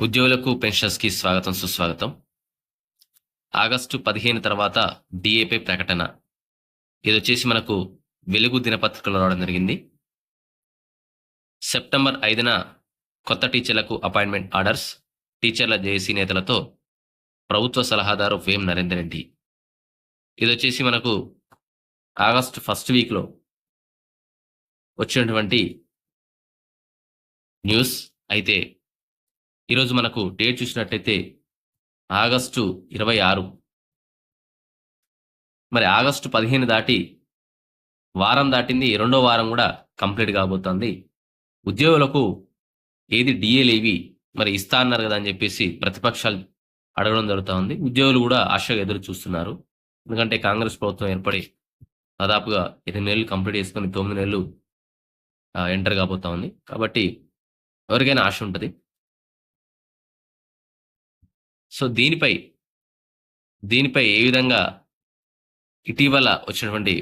ఉద్యోగులకు పెన్షన్స్కి స్వాగతం సుస్వాగతం. ఆగస్టు పదిహేను తర్వాత డిఏపై ప్రకటన. ఇది వచ్చేసి మనకు వెలుగు దినపత్రికలో రావడం జరిగింది. సెప్టెంబర్ ఐదున కొత్త టీచర్లకు అపాయింట్మెంట్ ఆర్డర్స్. టీచర్ల జేఏసీ నేతలతో ప్రభుత్వ సలహాదారు వేం నరేందర్ రెడ్డి. ఇది వచ్చేసి మనకు ఆగస్టు ఫస్ట్ వీక్లో వచ్చినటువంటి న్యూస్ అయితే ఈరోజు మనకు డేట్ చూసినట్టయితే ఆగస్టు ఇరవై ఆరు. మరి ఆగస్టు పదిహేను దాటి వారం దాటింది రెండో వారం కూడా కంప్లీట్ కాబోతోంది. ఉద్యోగులకు ఏది డిఏలేవి మరి ఇస్తా అన్నారు కదా అని చెప్పేసి ప్రతిపక్షాలు అడగడం జరుగుతూ ఉంది ఉద్యోగులు కూడా ఆశగా ఎదురు చూస్తున్నారు. ఎందుకంటే కాంగ్రెస్ ప్రభుత్వం ఏర్పడి దాదాపుగా ఎనిమిది నెలలు కంప్లీట్ చేసుకొని తొమ్మిది నెలలు ఎంటర్ కాబోతా ఉంది కాబట్టి ఎవరికైనా ఆశ ఉంటుంది. సో దీనిపై దీనిపై ఏ విధంగా ఇటీవల వచ్చినటువంటి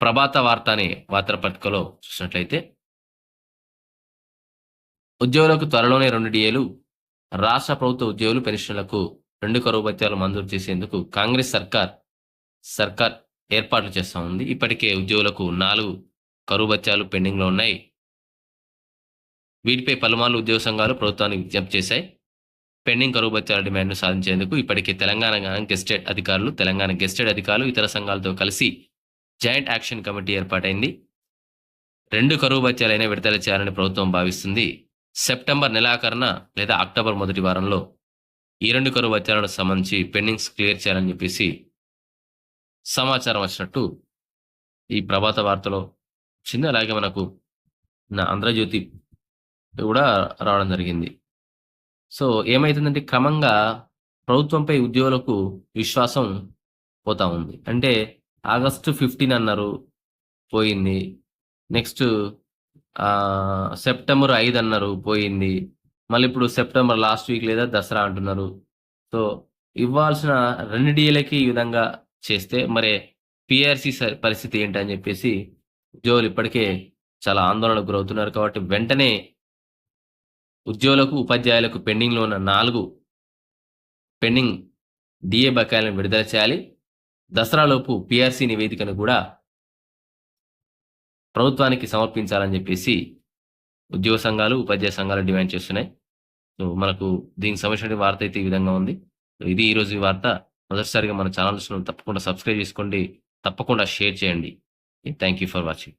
ప్రభాత వార్త అనే వార్తాపత్రికలో చూసినట్లయితే ఉద్యోగులకు త్వరలోనే రెండు డిఏలు రాష్ట్ర ప్రభుత్వ ఉద్యోగులు పెన్షన్లకు రెండు కరువు భత్యాలు మంజూరు చేసేందుకు కాంగ్రెస్ సర్కార్ సర్కార్ ఏర్పాట్లు చేస్తూ ఉంది. ఇప్పటికే ఉద్యోగులకు నాలుగు కరువు భత్యాలు పెండింగ్లో ఉన్నాయి. వీటిపై పలుమార్లు ఉద్యోగ సంఘాలు ప్రభుత్వానికి విజ్ఞప్తి చేశాయి. పెండింగ్ కరువు బత్యాల డిమాండ్ను సాధించేందుకు ఇప్పటికే తెలంగాణ గెస్టెడ్ అధికారులు తెలంగాణ గెస్టెడ్ అధికారులు ఇతర సంఘాలతో కలిసి జాయింట్ యాక్షన్ కమిటీ ఏర్పాటైంది. రెండు కరువు బత్యాలైనా విడుదల చేయాలని ప్రభుత్వం భావిస్తుంది. సెప్టెంబర్ నెలాఖరున లేదా అక్టోబర్ మొదటి వారంలో ఈ రెండు కరువు బత్యాలకు సంబంధించి పెండింగ్స్ క్లియర్ చేయాలని చెప్పేసి సమాచారం వచ్చినట్టు ఈ ప్రభాత వార్తలో వచ్చింది. అలాగే మనకు నా ఆంధ్రజ్యోతి కూడా రావడం జరిగింది. సో ఏమైతుందంటే క్రమంగా ప్రభుత్వంపై ఉద్యోగులకు విశ్వాసం పోతా ఉంది. అంటే ఆగస్టు ఫిఫ్టీన్ అన్నారు పోయింది. నెక్స్ట్ సెప్టెంబర్ ఐదు అన్నారు పోయింది. మళ్ళీ ఇప్పుడు సెప్టెంబర్ లాస్ట్ వీక్ లేదా దసరా అంటున్నారు. సో ఇవ్వాల్సిన రెండు డీలకి ఈ విధంగా చేస్తే మరి పిఆర్సి పరిస్థితి ఏంటని చెప్పేసి ఉద్యోగులు ఇప్పటికే చాలా ఆందోళనకు గురవుతున్నారు కాబట్టి వెంటనే ఉద్యోగులకు ఉపాధ్యాయులకు పెండింగ్లో ఉన్న నాలుగు పెండింగ్ డిఏ బకాయిలను విడుదల చేయాలి. దసరాలోపు పిఆర్సీ నివేదికను కూడా ప్రభుత్వానికి సమర్పించాలని చెప్పేసి ఉద్యోగ సంఘాలు ఉపాధ్యాయ సంఘాలు డిమాండ్ చేస్తున్నాయి. సో మనకు దీనికి సంబంధించిన వార్త అయితే ఈ విధంగా ఉంది. సో ఇది ఈరోజు ఈ వార్త. మొదటిసారిగా మన ఛానల్స్ను తప్పకుండా సబ్స్క్రైబ్ చేసుకోండి. తప్పకుండా షేర్ చేయండి. Thank you for watching.